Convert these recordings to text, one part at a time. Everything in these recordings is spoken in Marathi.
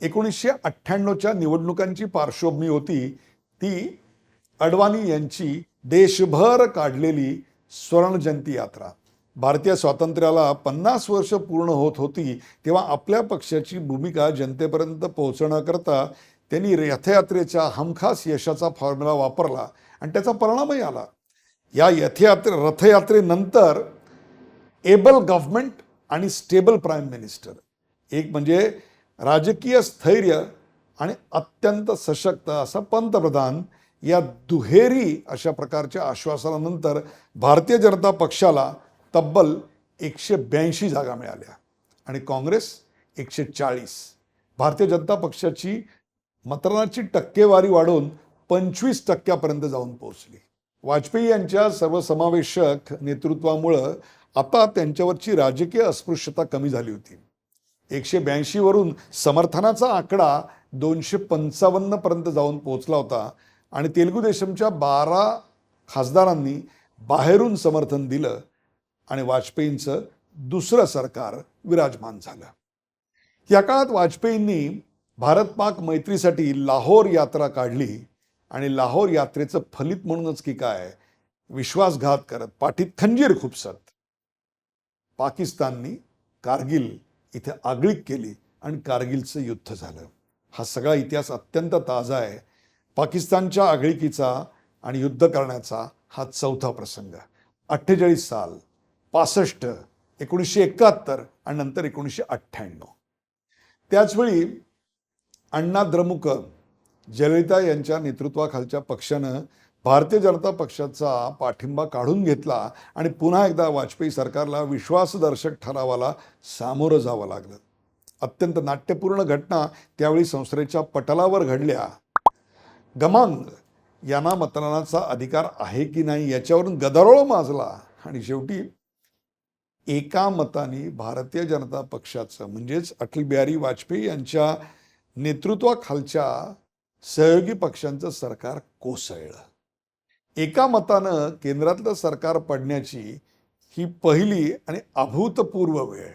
एकोणीसशे अठ्ठ्याण्णवच्या निवडणुकांची पार्श्वभूमी होती ती अडवाणी यांची देशभर काढलेली स्वर्णजयंती यात्रा. भारतीय स्वातंत्र्याला पन्नास वर्ष पूर्ण होत होती तेव्हा आपल्या पक्षाची भूमिका जनतेपर्यंत पोहोचण्याकरता त्यांनी रथयात्रेच्या हमखास यशाचा फॉर्म्युला वापरला आणि त्याचा परिणामही आला. या यथयात्रे रथयात्रेनंतर एबल गव्हर्नमेंट आणि स्टेबल प्राईम मिनिस्टर एक म्हणजे राजकीय स्थैर्य आणि अत्यंत सशक्त असा पंतप्रधान या दुहेरी अशा प्रकारच्या आश्वासनानंतर भारतीय जनता पक्षाला तब्बल एकशे ब्याऐंशी जागा मिळाल्या आणि काँग्रेस एकशे चाळीस. भारतीय जनता पक्षाची मतदानाची टक्केवारी वाढून पंचवीस टक्क्यापर्यंत जाऊन पोहोचली. वाजपेयी यांच्या सर्वसमावेशक नेतृत्वामुळं आता त्यांच्यावरची राजकीय अस्पृश्यता कमी झाली होती. एकशे ब्याऐंशीवरून समर्थनाचा आकडा दोनशे पंचावन्नपर्यंत जाऊन पोचला होता. आणि तेलुगू देशमच्या बारा खासदारांनी बाहेरून समर्थन दिलं आणि वाजपेयींचं दुसरं सरकार विराजमान झालं. या काळात वाजपेयींनी भारत पाक मैत्रीसाठी लाहोर यात्रा काढली आणि लाहोर यात्रेचं फलित म्हणूनच की काय विश्वासघात करत पाठीत खंजीर खुपसत. पाकिस्ताननी कारगिल इथे आगळीक केली आणि कारगिलचं युद्ध झालं. हा सगळा इतिहास अत्यंत ताजा आहे. पाकिस्तानच्या आगळीकीचा आणि युद्ध करण्याचा हा चौथा प्रसंग. अठ्ठेचाळीस साल पासष्ट एकोणीसशे एकाहत्तर आणि नंतर एकोणीसशे अठ्ठ्याण्णव. त्याचवेळी अण्णा द्रमुक जयललिता यांच्या नेतृत्वाखालच्या पक्षानं भारतीय जनता पक्षाचा पाठिंबा काढून घेतला आणि पुन्हा एकदा वाजपेयी सरकारला विश्वासदर्शक ठरावाला सामोरं जावं लागलं. अत्यंत नाट्यपूर्ण घटना त्यावेळी संसदेच्या पटलावर घडल्या. गमांग यांना मतदानाचा अधिकार आहे की नाही याच्यावरून गदारोळ माजला आणि शेवटी एका मताने भारतीय जनता पक्षाचं म्हणजेच अटल बिहारी वाजपेयी यांच्या नेतृत्वाखालच्या सहयोगी पक्षांचं सरकार कोसळलं. एका मतानं केंद्रातलं सरकार पडण्याची ही पहिली आणि अभूतपूर्व वेळ.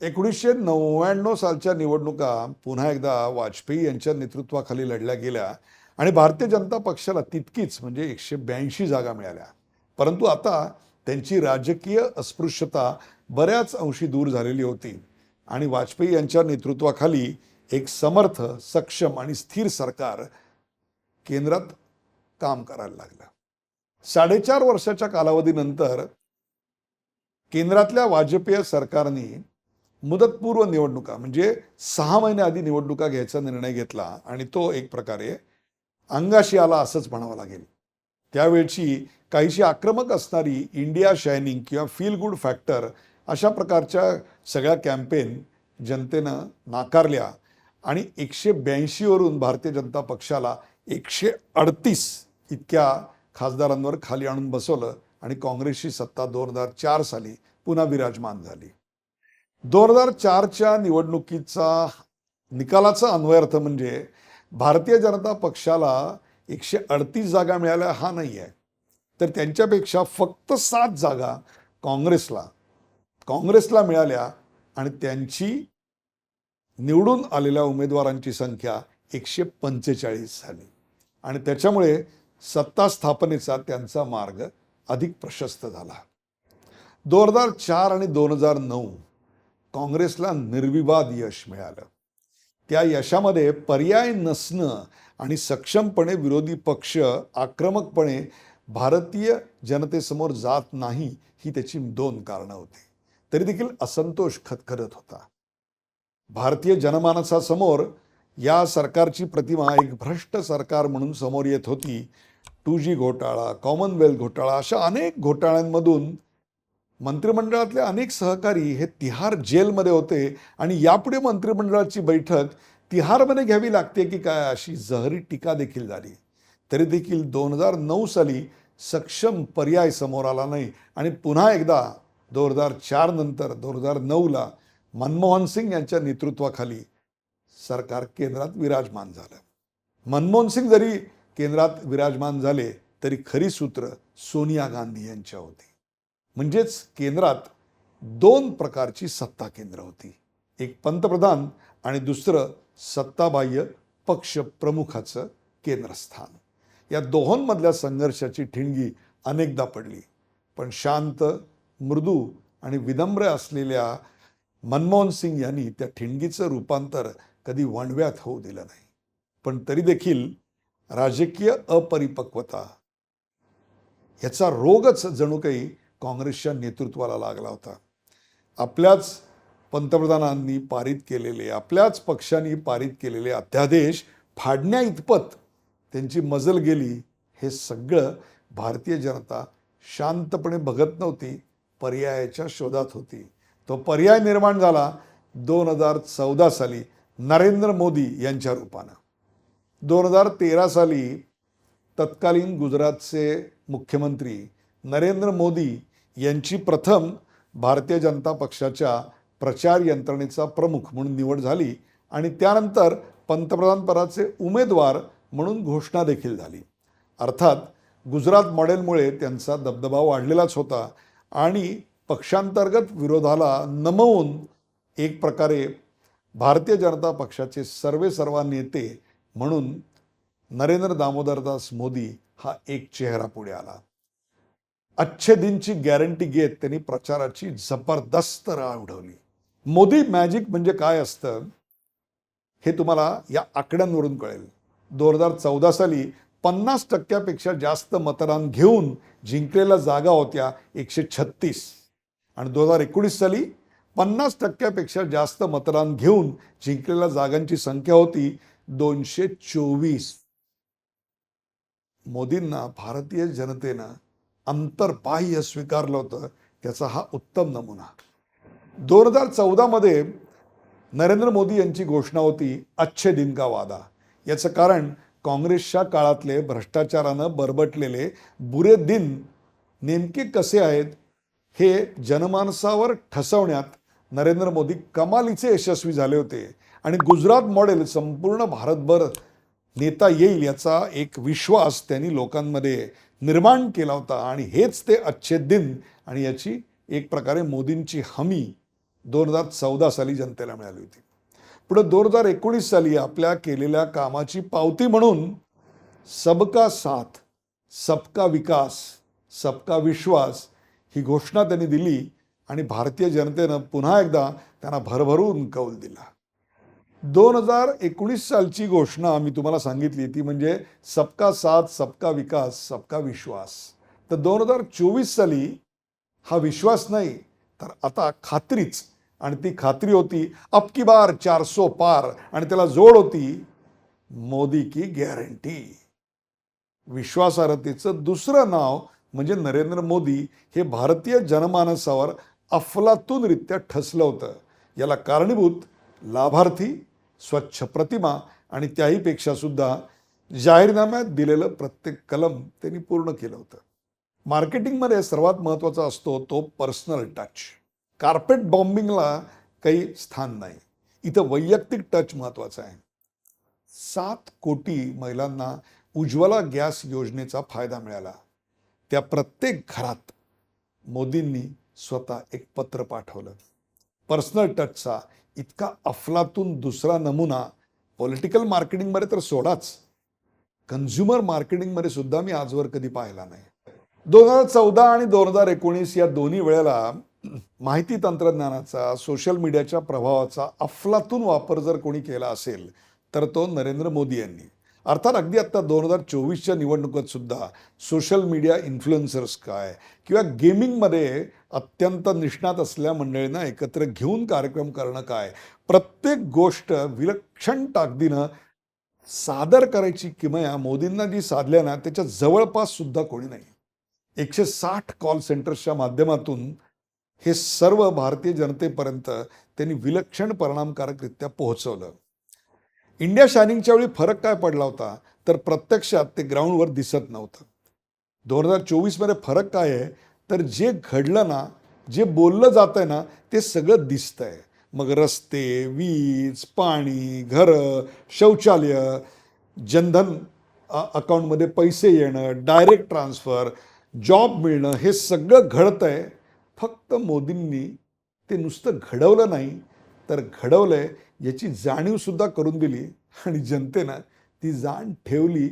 एकोणीसशे नव्याण्णव सालच्या निवडणुका पुन्हा एकदा वाजपेयी यांच्या नेतृत्वाखाली लढल्या गेल्या आणि भारतीय जनता पक्षाला तितकीच म्हणजे एकशे ब्याऐंशी जागा मिळाल्या. परंतु आता त्यांची राजकीय अस्पृश्यता बऱ्याच अंशी दूर झालेली होती आणि वाजपेयी यांच्या नेतृत्वाखाली एक समर्थ सक्षम आणि स्थिर सरकार केंद्रात काम करायला लागलं. साडेचार वर्षाच्या कालावधीनंतर केंद्रातल्या वाजपेयी सरकारने मुदतपूर्व निवडणुका म्हणजे सहा महिन्याआधी आधी निवडणुका घ्यायचा निर्णय घेतला आणि तो एक प्रकारे अंगाशी आला असंच म्हणावं लागेल. त्यावेळची काहीशी आक्रमक असणारी इंडिया शायनिंग किंवा फील गुड फॅक्टर अशा प्रकारच्या सगळ्या कॅम्पेन जनतेनं नाकारल्या आणि एकशे ब्याऐंशीवरून भारतीय जनता पक्षाला एकशे अडतीस इतक्या खासदारांवर खाली आणून बसवलं आणि काँग्रेसची सत्ता दोन हजार चार साली पुन्हा विराजमान झाली. दोन हजार चारच्या निवडणुकीचा निकालाचा अन्वयार्थ म्हणजे भारतीय जनता पक्षाला एकशे अडतीस जागा मिळाल्या हा नाही आहे तर त्यांच्यापेक्षा फक्त सात जागा काँग्रेसला काँग्रेसला मिळाल्या आणि त्यांची निवडून आलेल्या उमेदवारांची संख्या एकशे पंचेचाळीस झाली. आणि त्याच्यामुळे सत्ता स्थापनेचा त्यांचा मार्ग अधिक प्रशस्त झाला. दोन हजार चार आणि दोन हजार नऊ काँग्रेसला निर्विवाद यश मिळालं. त्या यशामध्ये पर्याय नसणं आणि सक्षमपणे विरोधी पक्ष आक्रमकपणे भारतीय जनतेसमोर जात नाही ही त्याची दोन कारणं होती. तरी देखील असंतोष खतखरत होता. भारतीय जनमानसासमोर या सरकारची प्रतिमा एक भ्रष्ट सरकार म्हणून समोर येत होती. टू जी घोटाळा कॉमनवेल्थ घोटाळा अशा अनेक घोटाळ्यांमधून मंत्रिमंडळातले अनेक सहकारी हे तिहार जेलमध्ये होते आणि यापुढे मंत्रिमंडळाची बैठक तिहारमध्ये घ्यावी लागते की काय अशी जहरी टीका देखील झाली. तरी देखील दोन हजार नऊ साली सक्षम पर्याय समोर आला नाही आणि पुन्हा एकदा दोन हजार चार नंतर दोन हजार नऊला मनमोहन सिंग यांच्या नेतृत्वाखाली सरकार केंद्रात विराजमान झालं. मनमोहन सिंग जरी केंद्रात विराजमान झाले तरी खरी सूत्र सोनिया गांधी यांच्या होती. म्हणजेच केंद्रात दोन प्रकारची सत्ता केंद्र होती. एक पंतप्रधान आणि दुसरं सत्ताबाह्य पक्षप्रमुखाचं केंद्रस्थान. या दोहोंमधल्या संघर्षाची ठिणगी अनेकदा पडली. पण शांत मृदू आणि विनम्र असलेल्या मनमोहन सिंग यांनी त्या ठिणगीचं रूपांतर कधी वणव्यात होऊ दिलं नाही. पण तरी देखील राजकीय अपरिपक्वता याचा रोगच जणू काही काँग्रेसच्या नेतृत्वाला लागला होता. आपल्याच पंतप्रधानांनी पारित केलेले आपल्याच पक्षांनी पारित केलेले अध्यादेश फाडण्या इतपत त्यांची मजल गेली हे सगळं भारतीय जनता शांतपणे बघत नव्हती पर्यायाच्या शोधात होती. तो पर्याय निर्माण झाला दोन हजार चौदा साली नरेंद्र मोदी यांच्या रूपानं. दोन हजार तेरा साली तत्कालीन गुजरातचे मुख्यमंत्री नरेंद्र मोदी यांची प्रथम भारतीय जनता पक्षाच्या प्रचार यंत्रणेचा प्रमुख म्हणून निवड झाली आणि त्यानंतर पंतप्रधानपदाचे उमेदवार म्हणून घोषणा देखील झाली. अर्थात गुजरात मॉडेलमुळे त्यांचा दबदबा वाढलेलाच होता आणि पक्षांतर्गत विरोधाला नमवून एक प्रकारे भारतीय जनता पक्षाचे सर्वे सर्वा नेते म्हणून नरेंद्र दामोदरदास मोदी हा एक चेहरा पुढे आला. अच्छे दिनची गॅरंटी घेत त्यांनी प्रचाराची जबरदस्त राळ उडवली. मोदी मॅजिक म्हणजे काय असतं? हे तुम्हाला या आकड्यांवरून कळेल. दोन हजार चौदा साली पन्नास टक्क्यापेक्षा जास्त मतदान घेऊन जिंकलेल्या जागा होत्या एकशे छत्तीस. आणि दोन हजार एकोणीस साली पन्नास टक्क्यापेक्षा जास्त मतदान घेऊन जिंकलेल्या जागांची संख्या होती दोनशे चोवीस. मोदींना भारतीय जनतेनं अंतर्बाह्य स्वीकारलं होतं त्याचा हा उत्तम नमुना. दोन हजार चौदामध्ये नरेंद्र मोदी यांची घोषणा होती अच्छे दिन का वादा. याचं कारण काँग्रेसच्या काळातले भ्रष्टाचारानं बरबटलेले बुरे दिन नेमके कसे आहेत हे जनमानसावर ठसवण्यात नरेंद्र मोदी कमालीचे यशस्वी झाले होते. आणि गुजरात मॉडेल संपूर्ण भारतभर नेता येईल याचा एक विश्वास त्यांनी लोकांमध्ये निर्माण केला होता. आणि हेच ते अच्छे दिन आणि याची एक प्रकारे मोदींची हमी दोन हजार चौदा साली जनतेला मिळाली होती. पुढे दोन हजार एकोणीस साली आपल्या केलेल्या कामाची पावती म्हणून सबका साथ सबका विकास सबका विश्वास ही घोषणा त्यांनी दिली आणि भारतीय जनतेनं पुन्हा एकदा त्यांना भरभरून कौल दिला. दोन हजार एकोणीस सालची घोषणा मी तुम्हाला सांगितली. ती म्हणजे सबका साथ सबका विकास सबका विश्वास. तर दोन हजार चोवीस साली हा विश्वास नाही तर आता खात्रीच. आणि ती खात्री होती अबकी बार बार चारसो पार. आणि त्याला जोड होती मोदी की गॅरंटी. विश्वासार्हतेचं दुसरं नाव म्हणजे नरेंद्र मोदी हे भारतीय जनमानसावर अफलातूनरित्या ठसलं होतं. याला कारणीभूत लाभार्थी स्वच्छ प्रतिमा आणि त्याहीपेक्षासुद्धा जाहीरनाम्यात दिलेलं प्रत्येक कलम त्यांनी पूर्ण केलं होतं. मार्केटिंगमध्ये सर्वात महत्त्वाचा असतो तो पर्सनल टच. कार्पेट बॉम्बिंगला काही स्थान नाही. इथं वैयक्तिक टच महत्त्वाचा आहे. सात कोटी महिलांना उज्ज्वला गॅस योजनेचा फायदा मिळाला. त्या प्रत्येक घरात मोदींनी स्वतः एक पत्र पाठवलं. पर्सनल टचचा इतका अफलातून दुसरा नमुना पॉलिटिकल मार्केटिंगमध्ये तर सोडाच. कन्झ्युमर मार्केटिंगमध्ये सुद्धा मी आजवर कधी पाहिला नाही. दोन हजार चौदा आणि दोन हजार एकोणीस या दोन्ही वेळेला माहिती तंत्रज्ञानाचा सोशल मीडियाच्या प्रभावाचा अफलातून वापर जर कोणी केला असेल तर तो नरेंद्र मोदी यांनी. अर्थात अगदी आत्ता दोन हजार चोवीसच्या निवडणुकीत सुद्धा सोशल मीडिया इन्फ्लुएन्सर्स काय किंवा गेमिंगमध्ये अत्यंत निष्णात असल्या मंडळींना एकत्र घेऊन कार्यक्रम करणं काय? प्रत्येक गोष्ट विलक्षण ताकदीनं सादर करायची किमया मोदींना जी साधल्या ना त्याच्या जवळपास सुद्धा कोणी नाही. एकशे साठ कॉल सेंटर्सच्या माध्यमातून हे सर्व भारतीय जनतेपर्यंत त्यांनी विलक्षण परिणामकारकरित्या पोहोचवलं. इंडिया शायनिंगच्या वेळी फरक काय पडला होता? तर प्रत्यक्षात ते ग्राउंडवर दिसत नव्हतं. दोन हजार चोवीसमध्ये फरक काय आहे? तर जे घडलं ना जे बोललं जातं आहे ना ते सगळं दिसतंय. मग रस्ते वीज पाणी घरं शौचालय जनधन अकाउंटमध्ये पैसे येणं डायरेक्ट ट्रान्सफर जॉब मिळणं हे सगळं घडतंय. फक्त मोदींनी ते नुसतं घडवलं नाही तर घडवलं आहे याची जाणीवसुद्धा करून दिली. आणि जनतेनं ती जाण ठेवली.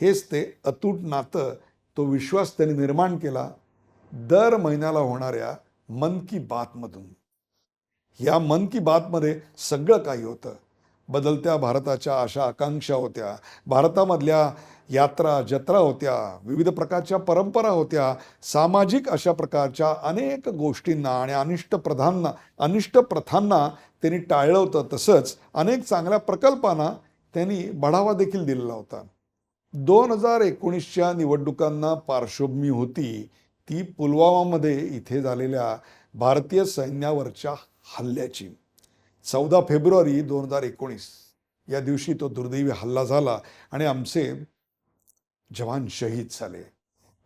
हेच ते अतूट नातं तो विश्वास त्यांनी निर्माण केला. दर महिन्याला होणाऱ्या मन की बातमधून या मन की बातमध्ये सगळं काही होतं. बदलत्या भारताच्या आशा आकांक्षा होत्या. भारतामधल्या यात्रा जत्रा होत्या. विविध प्रकारच्या परंपरा होत्या. सामाजिक अशा प्रकारच्या अनेक गोष्टींना आणि अनिष्ट प्रधांना अनिष्ट प्रथांना त्यांनी टाळलं होतं. तसंच अनेक चांगल्या प्रकल्पांना त्यांनी बढावा देखील दिलेला होता. दोन हजार एकोणीसच्या निवडणुकांना पार्श्वभूमी होती. ती पुलवामामध्ये इथे झालेल्या भारतीय सैन्यावरच्या हल्ल्याची. चौदा फेब्रुवारी दोन हजार एकोणीस या दिवशी तो दुर्दैवी हल्ला झाला आणि आमचे जवान शहीद झाले.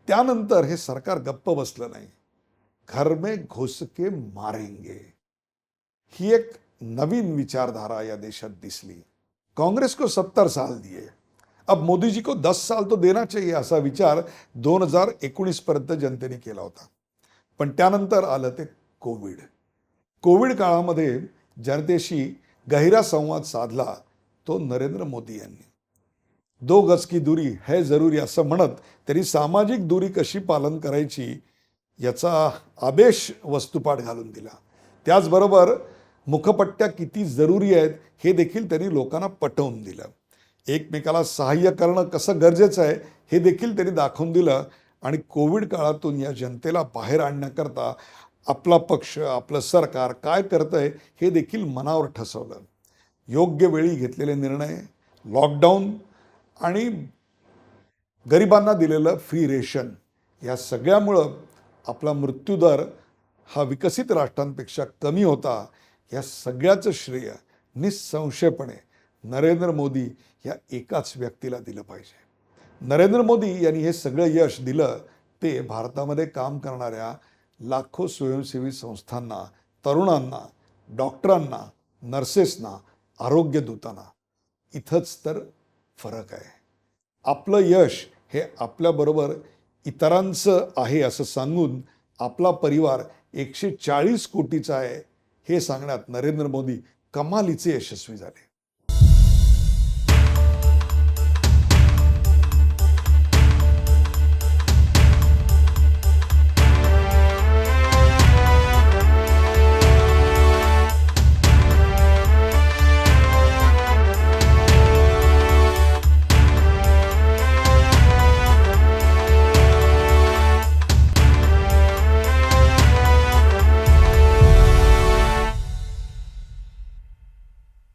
त्यानंतर हे सरकार गप्प बसलं नाही. घर में घुसके मारेंगे. ही एक नवीन विचारधारा या देशात दिसली. कांग्रेस को सत्तर साल दिए अब मोदी जी को दस साल तो देना चाहिए असा विचार दोन हजार एकोणीस पर्यंत जनतेने केला होता. पण त्यानंतर आलं ते कोविड. कोविड काळामध्ये जनतेशी गहिरा संवाद साधला तो नरेंद्र मोदी यांनी. दो गज की दुरी है जरुरी असं म्हणत त्यांनी सामाजिक दुरी कशी पालन करायची याचा आदेश वस्तुपाठ घालून दिला. त्याचबरोबर मुखपट्ट्या किती जरुरी आहेत हे देखील त्यांनी लोकांना पटवून दिलं. एकमेकाला सहाय्य करणं कसं गरजेचं आहे हे देखील त्यांनी दाखवून दिलं. आणि कोविड काळातून या जनतेला बाहेर आणण्याकरता आपला पक्ष आपलं सरकार काय करतं आहे हे देखील मनावर ठसवलं. योग्य वेळी घेतलेले निर्णय लॉकडाऊन आणि गरिबांना दिलेलं फ्री रेशन या सगळ्यामुळं आपला मृत्यूदर हा विकसित राष्ट्रांपेक्षा कमी होता या सगळ्याचं श्रेय निःसंशयपणे नरेंद्र मोदी या एकाच व्यक्तीला दिलं पाहिजे. नरेंद्र मोदी यांनी हे सगळं यश दिलं ते भारतामध्ये काम करणाऱ्या लाखो स्वयंसेवी संस्थांना तरुणांना डॉक्टरांना नर्सेसना आरोग्य दूतांना. इथंच तर फरक आहे. आपलं यश हे आपल्याबरोबर इतरांचं आहे असं सांगून आपला परिवार एकशे चाळीस कोटीचा आहे हे सांगण्यात नरेंद्र मोदी कमालीचे यशस्वी झाले.